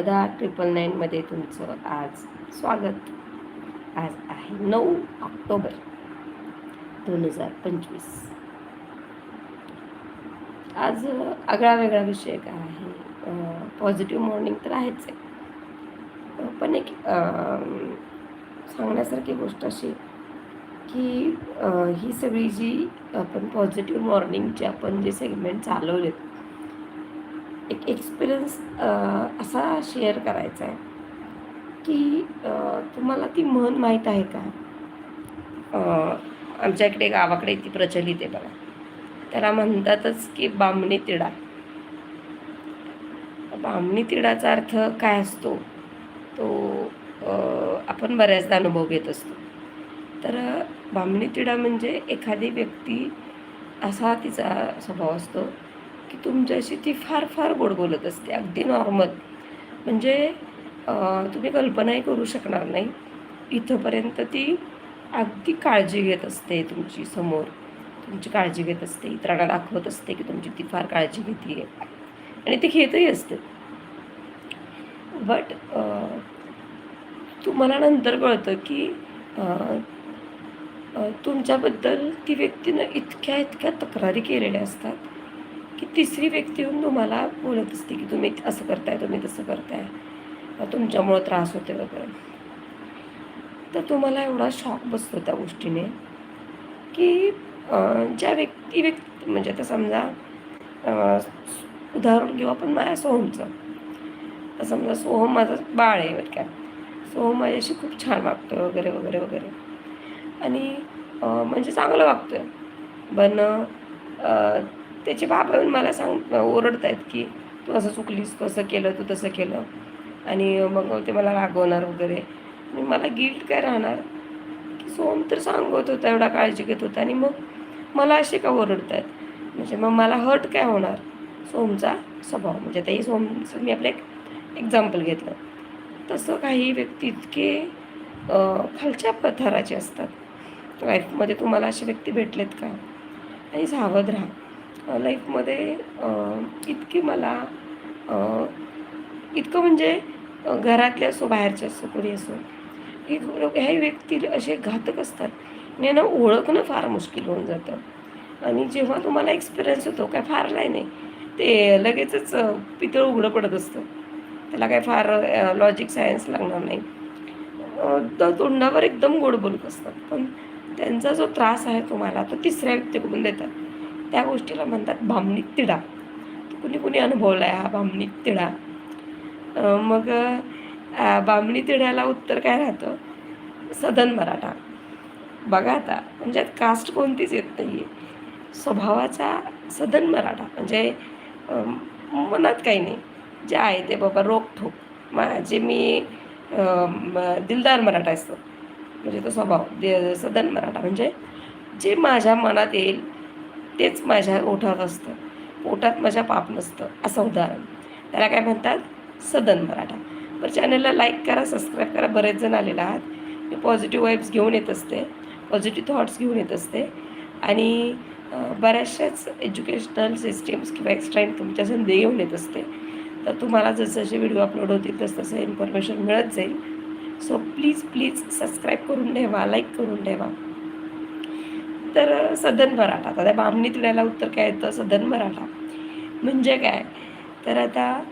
दहा ट्रिपल नाईनमध्ये तुमचं आज स्वागत. आज आहे नऊ ऑक्टोबर दोन हजार पंचवीस. आज आगळा वेगळा विषय काय आहे? पॉझिटिव्ह मॉर्निंग तर आहेच आहे. पण एक सांगण्यासारखी गोष्ट अशी की ही सगळी जी आपण पॉझिटिव्ह मॉर्निंगचे आपण जे सेगमेंट चालवलेत एक एक्सपिरियन्स असा शेअर करायचा आहे की तुम्हाला ती म्हण माहीत आहे का? आमच्या इकडे गावाकडे ती प्रचलित आहे बघा. त्याला म्हणतातच की बामणी तिडा. बामणी तिडाचा अर्थ काय असतो? तो आपण बऱ्याचदा अनुभव घेत असतो. तर बामणी तिडा म्हणजे एखादी व्यक्ती असा तिचा स्वभाव असतो की तुमच्याशी ती फार फार गोड बोलत असते. अगदी नॉर्मल म्हणजे तुम्ही कल्पनाही करू शकणार नाही. इथंपर्यंत ती अगदी काळजी घेत असते तुमची समोर. तुमची काळजी घेत असते. इतरांना दाखवत असते की तुमची ती फार काळजी घेते आहे आणि ती घेतही असते. बट तुम्हाला नंतर कळतं की तुमच्याबद्दल ती व्यक्तीनं इतक्या इतक्या तक्रारी केलेल्या असतात. की तिसरी व्यक्ती येऊन तुम्हाला बोलत असते की तुम्ही असं करताय तुम्ही तसं करताय. तुमच्यामुळं त्रास होते वगैरे. तर तुम्हाला एवढा शॉक बसतो त्या गोष्टीने की ज्या व्यक्ती व्यक्ती म्हणजे आता समजा उदाहरण घेऊ आपण माझ्या सोहमचं. तर समजा सोहम माझं बाळ आहे बरं का. सोहम माझ्याशी खूप छान वागतो वगैरे वगैरे वगैरे. आणि म्हणजे चांगलं वागतोय. पण त्याचे बाबा येऊन मला सांग ओरडत आहेत की तू असं चुकलीस तू असं केलं तू तसं केलं. आणि मग ते मला रागवणार वगैरे. मला गिल्ट काय राहणार? की सोम तर सांगत होता एवढा काळजी घेत होता. आणि मग मला असे का ओरडत आहेत म्हणजे मग मला हर्ट काय होणार? सोमचा स्वभाव. म्हणजे आता हे सोमचं मी आपलं एक एक्झाम्पल घेतलं. तसं काही व्यक्ती इतके खालच्या पथाराचे असतात. लाईफमध्ये तुम्हाला असे व्यक्ती भेटलेत का? आणि सावध राहा. लाईफमध्ये इतकी मला इतकं म्हणजे घरातले असो बाहेरचे असो कोणी असो हे लोक ह्या व्यक्ती असे घातक असतात. यांना ओळखणं फार मुश्किल होऊन जातं. आणि जेव्हा तुम्हाला एक्सपिरियन्स होतो काय फार नाही नाही. ते लगेचच पितळ उघडं पडत असतं. त्याला काय फार लॉजिक सायन्स लागणार नाही. द तोंडावर एकदम गोड बोलत असतात. पण त्यांचा जो त्रास आहे तुम्हाला तो तिसऱ्या व्यक्तीकडून देतात. त्या गोष्टीला म्हणतात भामणीत तिडा. कुणी कुणी अनुभवला आहे हा भामणीत तिडा. मग बामणी तिढ्याला उत्तर काय राहतं? सदन मराठा. बघा आता म्हणजे कास्ट कोणतीच येत नाही आहे स्वभावाचा सदन मराठा. म्हणजे मनात काही नाही. जे आहे ते बाबा रोखोक माझे मी दिलदार मराठा असतो. म्हणजे तो स्वभाव दे सदन मराठा. म्हणजे जे माझ्या मनात येईल तेच माझ्या ओठात असतं. पोटात माझ्या पाप नसतं असं उदाहरण. त्याला काय म्हणतात? सदन मराठा. पर चॅनलला लाईक करा सबस्क्राईब करा. बरेच जण आलेले आहात. मी पॉझिटिव्ह वाईब्स घेऊन येत असते. पॉझिटिव्ह थॉट्स घेऊन येत असते. आणि बऱ्याचशाच एज्युकेशनल सिस्टीम्स किंवा एक्स्ट्रा तुमच्या संधी घेऊन येत असते. तर तुम्हाला जसजसे व्हिडिओ अपलोड होतील तसं तसं इन्फॉर्मेशन मिळत जाईल. सो प्लीज प्लीज सबस्क्राईब करून ठेवा लाईक करून ठेवा. तर सदन मराठा. आता त्या बामणी तिड्याला उत्तर काय येतं? सदन मराठा. म्हणजे काय? तर आता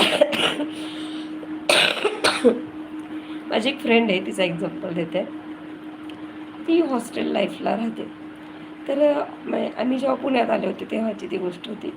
माझी एक फ्रेंड आहे तिचा एक्झाम्पल देते. ती हॉस्टेल लाईफला राहते. तर आम्ही जेव्हा पुण्यात आले होते तेव्हाची ती गोष्ट होती.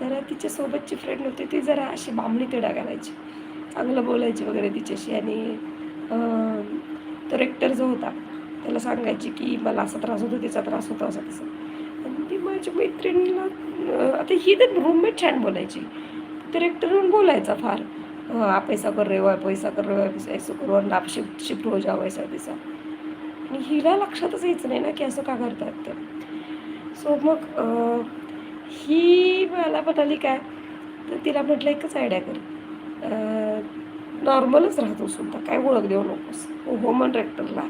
तर तिच्यासोबतची फ्रेंड होती ती जरा अशी बामणी तिडा घालायची. चांगलं बोलायची वगैरे तिच्याशी. आणि तो रेक्टर जो होता त्याला सांगायची की मला असा त्रास होतो तिचा त्रास होतो असा तसा. आणि ती माझ्या मैत्रिणीला आता ही तर रूममेट छान बोलायची. तर रेक्टर बोलायचा फार. आप पैसा कर रहे हो आप पैसा कर रहे हो आप ऐसा करो हो, आप शिफ्ट शिफ्ट हो जाओ ऐसा तसा आणि हिला लक्षातच यायचं नाही ना की असं का करतात तर सो मग ही मला म्हणाली काय? तर तिला म्हटलं एकच आयडिया कर. नॉर्मलच राहतो सुद्धा. काय ओळख देऊ नकोस. हो, हो म्हण रेक्टरला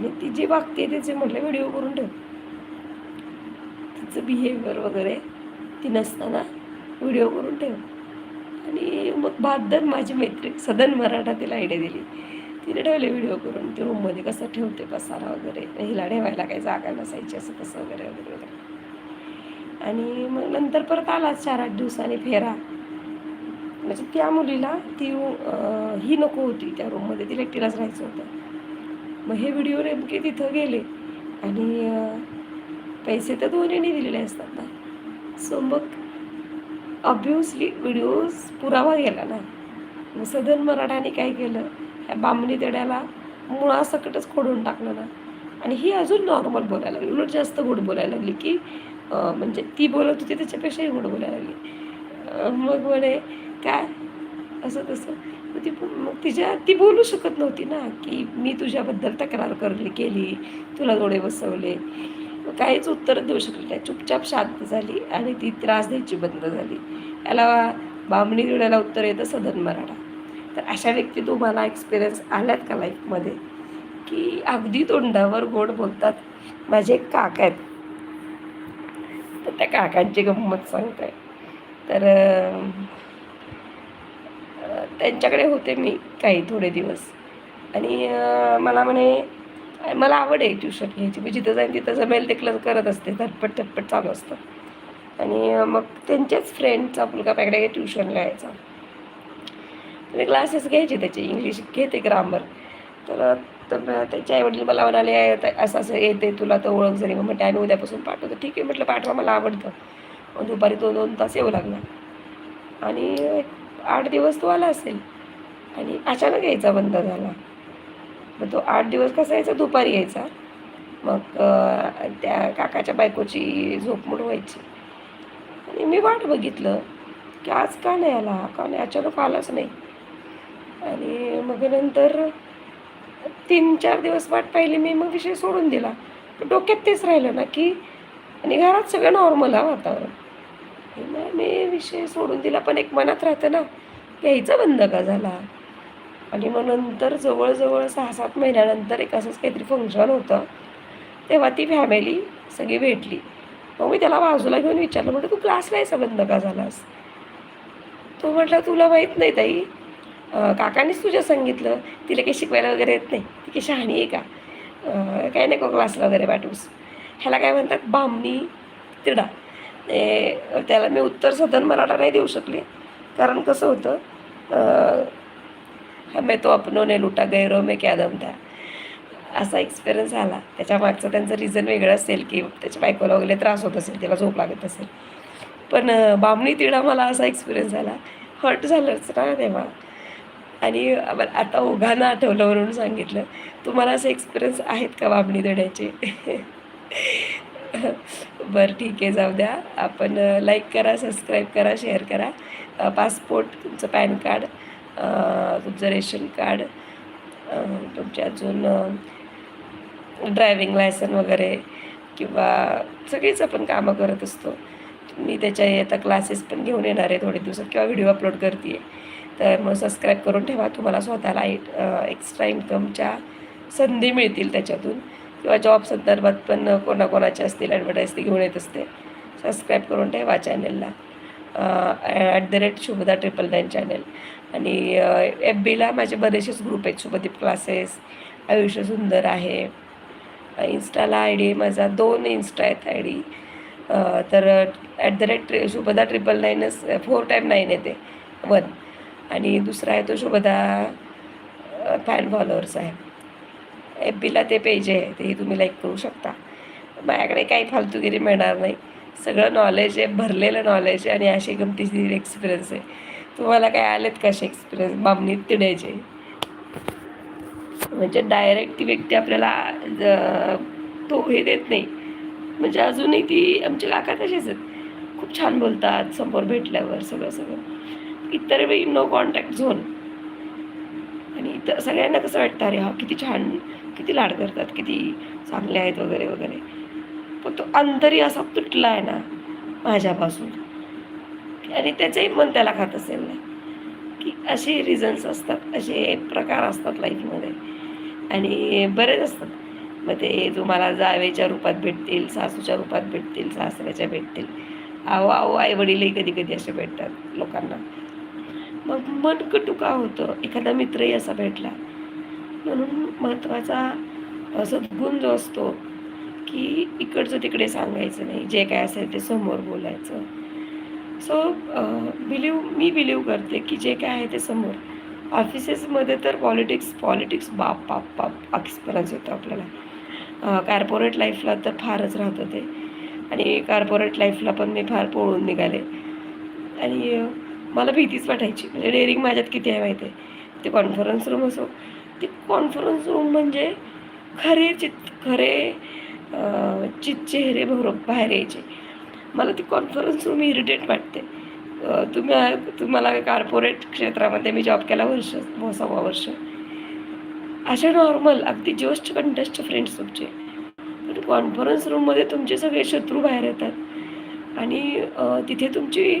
आणि ती जी वागते त्याचे म्हटलं व्हिडिओ करून ठेव. तिचं बिहेवियर वगैरे ती नसताना व्हिडिओ करून ठेव. आणि मग बहादर माझी मैत्री सदन मराठा तिला आयडिया दिली. तिने ठेवले व्हिडिओ करून. ती रूममध्ये कसं ठेवते पसारा वगैरे हिला ठेवायला काही जागा नसायची असं कसं वगैरे वगैरे वगैरे. आणि मग नंतर परत आला चार आठ दिवसांनी फेरा. म्हणजे त्या मुलीला ती ही नको होती. त्या रूममध्ये तिला एकटीलाच राहायचं होतं. मग हे व्हिडिओ नेमके तिथं गेले. आणि पैसे तर दोन्हीने दिलेले असतात ना. सो मग ऑब्वियसली व्हिडिओज पुरावा गेला ना. मग सदन मराठाने काय केलं? ह्या बामणी तेड्याला मुळासकटच खोडून टाकलं ना. आणि ही अजून नॉर्मल बोलायला लागली. उलट जास्त गोड बोलायला लागली की म्हणजे ती बोलत होती त्याच्यापेक्षाही गोड बोलायला लागली. मग म्हणे काय? असं तसं. मग ती मग तिच्या ती बोलू शकत नव्हती ना की मी तुझ्याबद्दल तक्रार करली केली तुला डोळे बसवले. काहीच उत्तर देऊ शकली नाही. चुपचाप शांत झाली आणि ती त्रास द्यायची बंद झाली. याला बामणी देण्याला उत्तर येतं सदन मराठा. तर अशा व्यक्ती तुम्हाला एक्सपिरियन्स आल्यात का लाईफमध्ये की अगदी तोंडावर गोड बोलतात माझे एक काका आहेत. तर त्या काकांची गंमत सांगताय. तर त्यांच्याकडे होते मी काही थोडे दिवस. आणि मला म्हणे मला आवड आहे ट्युशन घ्यायची. मी जिथं जाईन तिथं जमेल तिकडं करत असते. झटपट झटपट चालू असतं. आणि मग त्यांच्याच फ्रेंडचा मुलगा माझ्याकडे ट्युशनला यायचा. मी क्लासेस घ्यायचे त्याचे. इंग्लिश घेते ग्रामर. तर तर त्याचे आईवडील मला म्हणाले "आता असं असं येते तुला तर ओळख झाली. मग म्हटलं आम्ही उद्यापासून पाठवतो. ठीक आहे. म्हटलं पाठवा मला आवडतं. मग दुपारी दोन दोन तास येऊ लागला. आणि आठ दिवस तो आला असेल. आणि अचानक यायचा बंद झाला. मग तो आठ दिवस कसा यायचा? दुपारी यायचा. मग त्या काकाच्या बायकोची झोपमोड व्हायची. आणि मी वाट बघितलं की आज का नाही आला? का नाही? अचानक आलाच नाही. आणि मग नंतर तीन चार दिवस वाट पाहिली. मी मग विषय सोडून दिला. पण डोक्यात तेच राहिलं ना की आणि घरात सगळं नॉर्मल आहे वातावरण. नाही मी विषय सोडून दिला पण एक मनात राहतं ना यायचा बंद का झाला? आणि मग नंतर जवळजवळ सहा सात महिन्यानंतर एक असंच काहीतरी फंक्शन होतं. तेव्हा ती फॅमिली सगळी भेटली. मग मी त्याला बाजूला घेऊन विचारलं म्हटलं तू क्लासला यायचा बंद का झालास? तो म्हटला तुला माहीत नाही ताई. काकानेच काकांनीच तुझ्या सांगितलं. तिला काही शिकवायला वगैरे येत नाही. ती काही शहाणी आहे का? काय नाही नको क्लासला वगैरे पाठवूस. ह्याला काय म्हणतात? बामणी तिडा. ते त्याला मी उत्तर सदन मराठा नाही देऊ शकले. कारण कसं होतं हमे हमें तो अपनोने लुटा गैरो मे क्या दम था? असा एक्सपिरियन्स आला त्याच्या मागचं त्यांचं रिझन वेगळं असेल की त्याच्या बायकोला वगैरे त्रास होत असेल त्याला झोप लागत असेल. पण बामणी तिडा मला असा एक्सपिरियन्स झाला. हर्ट झालंच ना तेव्हा. आणि आता ओघानं आठवलं म्हणून सांगितलं. तुम्हाला असे एक्सपिरियन्स आहेत का बामणी देण्याचे बरं ठीक आहे जाऊ द्या. आपण लाईक करा सबस्क्राईब करा शेअर करा. पासपोर्ट तुमचं पॅन कार्ड तुमचं रेशन कार्ड तुमचे अजून ड्रायविंग लायसन वगैरे किंवा सगळीच आपण कामं करत असतो. मी त्याच्या आता क्लासेस पण घेऊन येणार आहे थोडे दिवसात किंवा व्हिडिओ अपलोड करते तर मग सबस्क्राईब करून ठेवा. तुम्हाला स्वतःला एक्स्ट्रा इन्कमच्या संधी मिळतील त्याच्यातून. किंवा जॉब संदर्भात पण कोणाकोणाच्या असतील ॲडव्हर्टाईज ती घेऊन येत असते सबस्क्राईब करून ठेवा चॅनलला at the rate Shubhada triple nine channel आणि एफ बीला माझे बरेचसेच ग्रुप आहेत शुभदीप क्लासेस आयुष्य सुंदर आहे. इन्स्टाला आय डी माझा दोन इन्स्टा आहेत आय डी तर ॲट द रेट ट्रि शुभदा ट्रिपल नाईनच फोर टाईम नाईन येते वन आणि दुसरा आहे तो शुभदा फॅन फॉलोअर्स आहे. एफ बीला ते पेज आहे तेही तुम्ही लाईक करू शकता. माझ्याकडे काही फालतूगिरी मिळणार नाही. सगळं नॉलेज आहे भरलेलं नॉलेज आहे आणि अशी गमतीशीर एक्सपिरियन्स आहे. तुम्हाला काय आलेत का असे एक्सपिरियन्स बामणीत तिडायचे म्हणजे डायरेक्ट ती व्यक्ती आपल्याला तो हे देत नाही. म्हणजे अजूनही ती आमचे काका तसेच आहेत. खूप छान बोलतात समोर भेटल्यावर सगळं सगळं. इतर वेळी नो कॉन्टॅक्ट झोन आणि इतर सगळ्यांना कसं वाटतं अरे हा किती छान किती लाड करतात किती चांगले आहेत वगैरे वगैरे. पण तो अंतरी असा तुटला आहे ना माझ्यापासून. आणि त्याचंही मन त्याला खात असेल ना की असे रिझन्स असतात असे प्रकार असतात लाईफमध्ये आणि बरेच असतात. मग ते तुम्हाला जावेच्या रूपात भेटतील सासूच्या रूपात भेटतील सासऱ्याच्या भेटतील. आहो आहो आई वडीलही कधी कधी असे भेटतात लोकांना. मग मन कटुका होतं. एखादा मित्रही असा भेटला. म्हणून महत्त्वाचा सद्गुण जो असतो की इकडचं तिकडे सांगायचं नाही जे काय असेल ते समोर बोलायचं. सो बिलीव मी बिलीव करते की जे काय आहे ते समोर. ऑफिसेसमध्ये तर पॉलिटिक्स पॉलिटिक्स बाप बाप बाप एक्सपिरियन्स होतं आपल्याला. कार्पोरेट लाईफला तर फारच राहतं ते. आणि कार्पोरेट लाईफला पण मी फार पळून निघाले. आणि मला भीतीच वाटायची. म्हणजे डेअरिंग माझ्यात किती आहे माहिती आहे ते कॉन्फरन्स रूम असो कॉन्फरन्स रूम म्हणजे खरे चित खरे चित चेहरे भर बाहेर यायचे. मला ती कॉन्फरन्स रूम इरिटेट वाटते. तुम्ही तुम्हाला कार्पोरेट क्षेत्रामध्ये मी जॉब केला वर्ष सव्वा वर्ष. अशा नॉर्मल अगदी जस्ट कंटेस्ट फ्रेंड्स तुमचे. पण कॉन्फरन्स रूममध्ये तुमचे सगळे शत्रू बाहेर येतात. आणि तिथे तुमची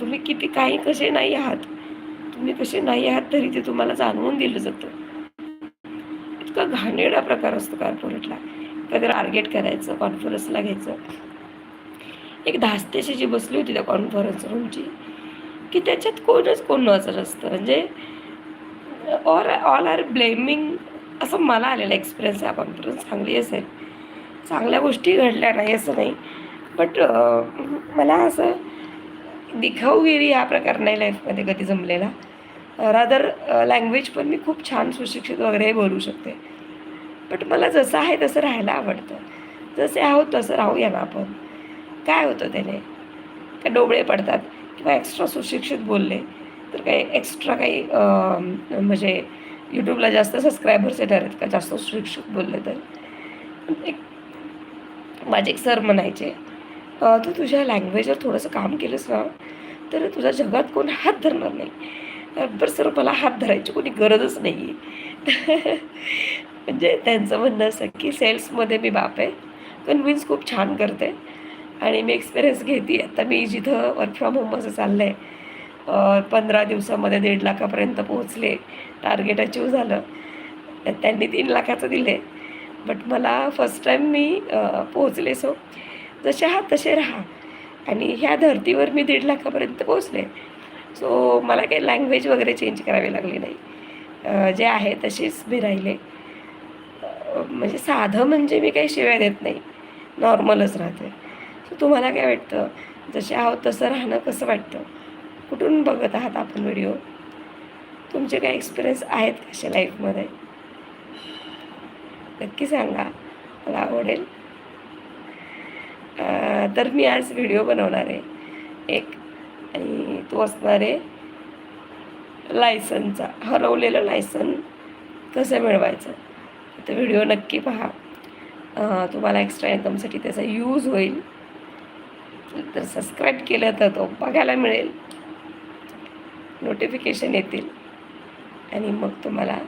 तुम्ही किती काही कसे नाही आहात. तुम्ही कसे नाही आहात तरी ते तुम्हाला जाणवून दिलं जातं. इतका घाणेरडा प्रकार असतो कॉर्पोरेटला कधी टार्गेट करायचं कॉन्फरन्सला घ्यायचं. एक धास्तेशी जी बसली होती त्या कॉन्फरन्स रूमची की त्याच्यात कोणच कोण नजर असतं? म्हणजे ऑर ऑल आर ब्लेमिंग असं मला आलेला एक्सपिरियन्स आहे कॉन्फरन्स चांगली असेल चांगल्या गोष्टी घडल्या नाही असं नाही. बट मला असं दिखाऊगिरी हा प्रकार नाही लाईफमध्ये कधी जमलेला. रादर लँग्वेज पण मी खूप छान सुशिक्षित वगैरे बोलू शकते. बट मला जसं आहे तसं राहायला आवडतं. जसे आहोत तसं राहूया ना आपण. काय होतं त्याने? काय डोबळे पडतात किंवा एक्स्ट्रा सुशिक्षित बोलले तर काही एक्स्ट्रा काही म्हणजे यूट्यूबला जास्त सबस्क्रायबर्स येणार आहेत का? जास्त सुशिक्षित बोलले तर. एक माझे एक सर म्हणायचे तू तुझ्या लँग्वेजवर थोडंसं काम केलंस ना तर तुझ्या जगात कोण हात धरणार नाही. तर बरं सर मला हात धरायची कोणी गरजच नाही आहे म्हणजे त्यांचं म्हणणं असं की सेल्समध्ये मी बाप आहे. कन्व्हिन्स खूप छान करते. आणि मी एक्सपिरियन्स घेते. आता मी जिथं वर्क फ्रॉम होम असं चाललं आहे पंधरा दिवसामध्ये दीड लाखापर्यंत पोहोचले. टार्गेट अचीव झालं. त्यांनी तीन लाखाचं दिले बट मला फर्स्ट टाईम मी पोहोचले सो जसे आहात तसे राहा. आणि ह्या धर्तीवर मी दीड लाखापर्यंत पोहोचले. सो मला काही लँग्वेज वगैरे चेंज करावी लागली नाही. जे आहे तशीच मी राहिले. म्हणजे साधं म्हणजे मी काही शिवाय देत नाही. नॉर्मलच राहते. सो तुम्हाला काय वाटतं? जसे आहोत तसं राहणं कसं वाटतं? कुठून बघत आहात आपण व्हिडिओ तुमचे काय एक्सपिरियन्स आहेत कशा लाईफमध्ये नक्की सांगा. मला आवडेल. तर मी आज व्हिडिओ बनवणार आहे. एक आणि तो असणार आहे लायसनचा हरवलेलं लायसन कसं मिळवायचं? तर व्हिडिओ नक्की पहा. तुम्हाला एक्स्ट्रा इन्कमसाठी त्याचा यूज होईल. तर सबस्क्राईब केलं तर तो बघायला मिळेल. नोटिफिकेशन येतील. आणि मग तुम्हाला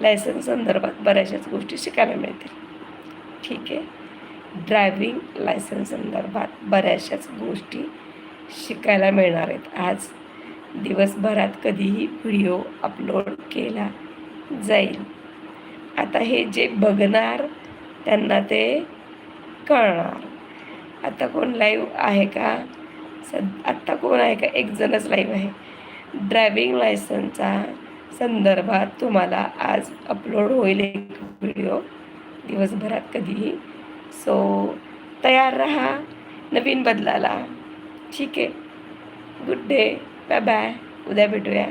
लायसन्स संदर्भात बऱ्याचशाच गोष्टी शिकायला मिळतील. ठीक आहे? ड्रायव्हिंग लायसन्स संदर्भात बऱ्याचशाच गोष्टी शिकायला मिळणार आहेत. आज दिवसभरात कधीही व्हिडिओ अपलोड केला जाईल. आता हे जे बघणार त्यांना ते कळणार. आता कोण लाईव्ह आहे का? सद आत्ता कोण आहे का? एक जणच लाईव्ह आहे. ड्रायव्हिंग लायसनचा संदर्भात तुम्हाला आज अपलोड होईल एक व्हिडिओ दिवसभरात कधीही. सो तयार राहा नवीन बदलाला. ठीक आहे गुड डे बाय बाय उद्या भेटूया.